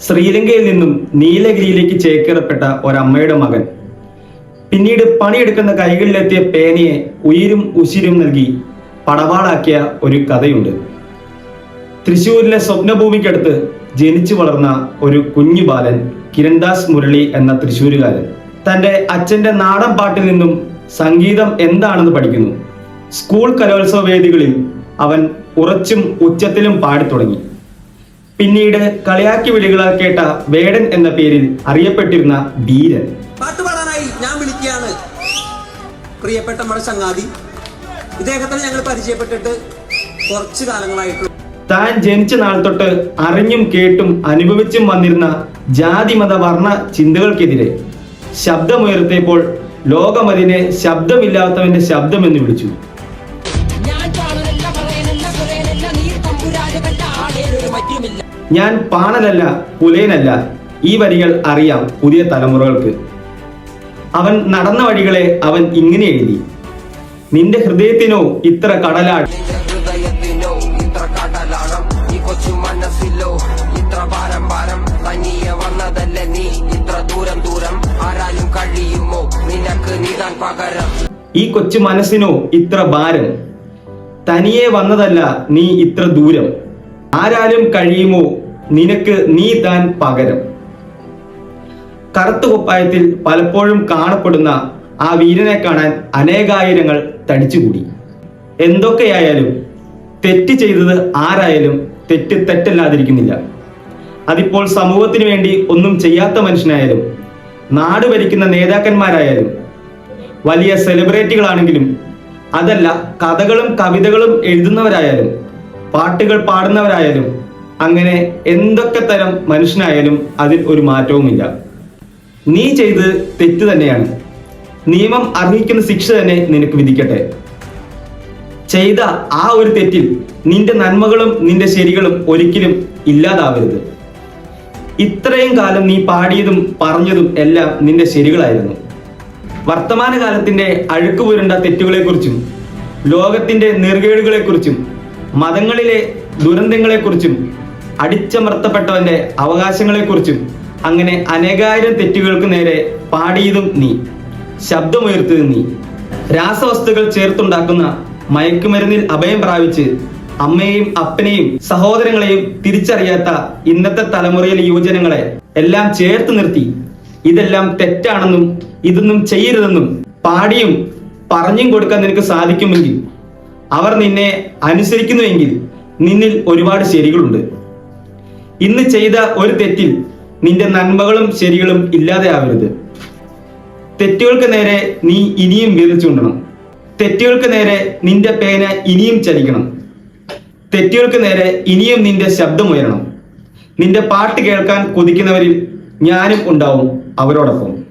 ശ്രീലങ്കയിൽ നിന്നും നീലഗിരിയിലേക്ക് ചേക്കേറപ്പെട്ട ഒരമ്മയുടെ മകൻ. പിന്നീട് പണിയെടുക്കുന്ന കൈകളിലെത്തിയ പേനയെ ഉയിരും ഉശിരും നൽകി പടവാളാക്കിയ ഒരു കഥയുണ്ട്. തൃശൂരിലെ സ്വപ്നഭൂമിക്കടുത്ത് ജനിച്ചു വളർന്ന ഒരു കുഞ്ഞു ബാലൻ കിരൺദാസ് മുരളി എന്ന തൃശ്ശൂരുകാരൻ. തന്റെ അച്ഛന്റെ നാടൻ പാട്ടിൽ നിന്നും സംഗീതം എന്താണെന്ന് പഠിക്കുന്നു. സ്കൂൾ കലോത്സവ വേദികളിൽ അവൻ ഉറച്ചും ഉച്ചത്തിലും പാടിത്തുടങ്ങി. പിന്നീട് കളിയാക്കി വിളികളാൽ കേട്ട വേടൻ എന്ന പേരിൽ അറിയപ്പെട്ടിരുന്ന ധീരൻ. പാട്ടുപാടാനായി ഞാൻ വിളിക്കുകയാണ്. പ്രിയപ്പെട്ട നമ്മുടെ ചങ്ങാതി ഇദ്ദേഹത്തിന് ഞങ്ങൾ പരിചയപ്പെട്ടിട്ട് കുറച്ച് കാലങ്ങളായിട്ട് താൻ ജനിച്ച നാൾ തൊട്ട് അറിഞ്ഞും കേട്ടും അനുഭവിച്ചും വന്നിരുന്ന ജാതി മത വർണ ചിന്തകൾക്കെതിരെ ശബ്ദമുയർത്തിയപ്പോൾ ലോകമതിനെ ശബ്ദമില്ലാത്തവന്റെ ശബ്ദം എന്ന് വിളിച്ചു. ഞാൻ പാണലല്ല പുലയനല്ല. ഈ വരികൾ അറിയാം പുതിയ തലമുറകൾക്ക്. അവൻ നടന്ന വഴികളെ അവൻ ഇങ്ങനെ എഴുതി. നിന്റെ ഹൃദയത്തിനോ ഇത്ര കടലാട് പകരം. ഈ കൊച്ചു മനസ്സിനോ ഇത്ര ഭാരം. തനിയെ വന്നതല്ല നീ ഇത്ര ദൂരം. ആരാലും കഴിയുമോ? നിനക്ക് നീ താൻ പകരം. കറുത്ത കുപ്പായത്തിൽ പലപ്പോഴും കാണപ്പെടുന്ന ആ വീരനെ കാണാൻ അനേകായിരങ്ങൾ തടിച്ചുകൂടി. എന്തൊക്കെയായാലും തെറ്റ് ചെയ്തത് ആരായാലും തെറ്റ് തെറ്റല്ലാതിരിക്കുന്നില്ല. അതിപ്പോൾ സമൂഹത്തിന് വേണ്ടി ഒന്നും ചെയ്യാത്ത മനുഷ്യനായാലും നാട് ഭരിക്കുന്ന നേതാക്കന്മാരായാലും വലിയ സെലിബ്രിറ്റികളാണെങ്കിലും അതല്ല കഥകളും കവിതകളും എഴുതുന്നവരായാലും പാട്ടുകൾ പാടുന്നവരായാലും അങ്ങനെ എന്തൊക്കെ തരം മനുഷ്യനായാലും അതിൽ ഒരു മാറ്റവുമില്ല. നീ ചെയ്ത് തെറ്റ് തന്നെയാണ്. നിയമം അർഹിക്കുന്ന ശിക്ഷ തന്നെ നിനക്ക് വിധിക്കട്ടെ. ചെയ്ത ആ ഒരു തെറ്റിൽ നിന്റെ നന്മകളും നിന്റെ ശരികളും ഒരിക്കലും ഇല്ലാതാവരുത്. ഇത്രയും കാലം നീ പാടിയതും പറഞ്ഞതും എല്ലാം നിന്റെ ശരികളായിരുന്നു. വർത്തമാനകാലത്തിന്റെ അഴുക്കുപുരണ്ട തെറ്റുകളെ തെറ്റുകളെക്കുറിച്ചും ലോകത്തിന്റെ നിർഗേടുകളെക്കുറിച്ചും മതങ്ങളിലെ ദുരന്തങ്ങളെക്കുറിച്ചും അടിച്ചമർത്തപ്പെട്ടവന്റെ അവകാശങ്ങളെക്കുറിച്ചും അങ്ങനെ അനേകായിരം തെറ്റുകൾക്ക് നേരെ പാടിയതും നീ ശബ്ദമുയർത്തിയതും നീ. രാസവസ്തുക്കൾ ചേർത്തുണ്ടാക്കുന്ന മയക്കുമരുന്നിൽ അഭയം പ്രാപിച്ച് അമ്മയെയും അപ്പനെയും സഹോദരങ്ങളെയും തിരിച്ചറിയാത്ത ഇന്നത്തെ തലമുറയിലെ യുവജനങ്ങളെ എല്ലാം ചേർത്ത് നിർത്തി. ഇതെല്ലാം തെറ്റാണെന്നും ഇതൊന്നും ചെയ്യരുതെന്നും പാടിയും പറഞ്ഞും കൊടുക്കാൻ നിനക്ക് സാധിക്കുമെങ്കിൽ അവർ നിന്നെ അനുസരിക്കുന്നുവെങ്കിൽ നിന്നിൽ ഒരുപാട് ശരികളുണ്ട്. ഇന്ന് ചെയ്ത ഒരു തെറ്റിൽ നിന്റെ നന്മകളും ശരികളും ഇല്ലാതെയാവരുത് തെറ്റുകൾക്ക് നേരെ നീ ഇനിയും വിതച്ചുണ്ടണം ചൂണ്ടണം. തെറ്റുകൾക്ക് നേരെ നിന്റെ പേന ഇനിയും ചലിക്കണം. തെറ്റുകൾക്ക് നേരെ ഇനിയും നിന്റെ ശബ്ദമുയരണം നിന്റെ പാട്ട് കേൾക്കാൻ കൊതിക്കുന്നവരിൽ ഞാനും ഉണ്ടാവും അവരോടൊപ്പം.